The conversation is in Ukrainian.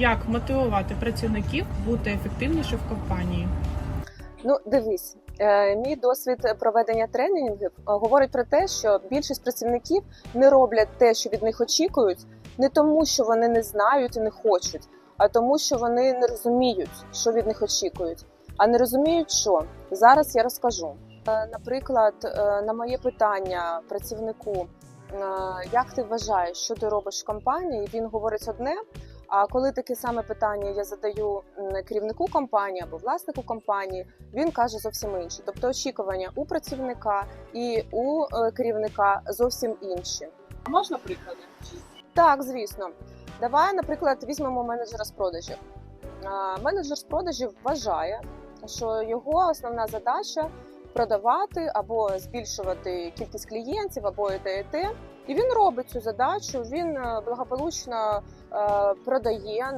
Як мотивувати працівників бути ефективніше в компанії? Ну, дивись, е, мій досвід проведення тренінгів е, говорить про те, що більшість працівників не роблять те, що від них очікують, не тому, що вони не знають і не хочуть, а тому, що вони не розуміють, що від них очікують. А не розуміють, що зараз я розкажу. Е, Наприклад, на моє питання працівнику, як ти вважаєш, що ти робиш в компанії, він говорить одне. А коли таке саме питання я задаю керівнику компанії або власнику компанії, він каже зовсім інше. Тобто очікування у працівника і у е, керівника зовсім інші. Можна приклади? Так, звісно. Давай, наприклад, візьмемо менеджера з продажів. Менеджер з продажів вважає, що його основна задача продавати або збільшувати кількість клієнтів, або і те, і те. І він робить цю задачу. Він е, благополучно е, продає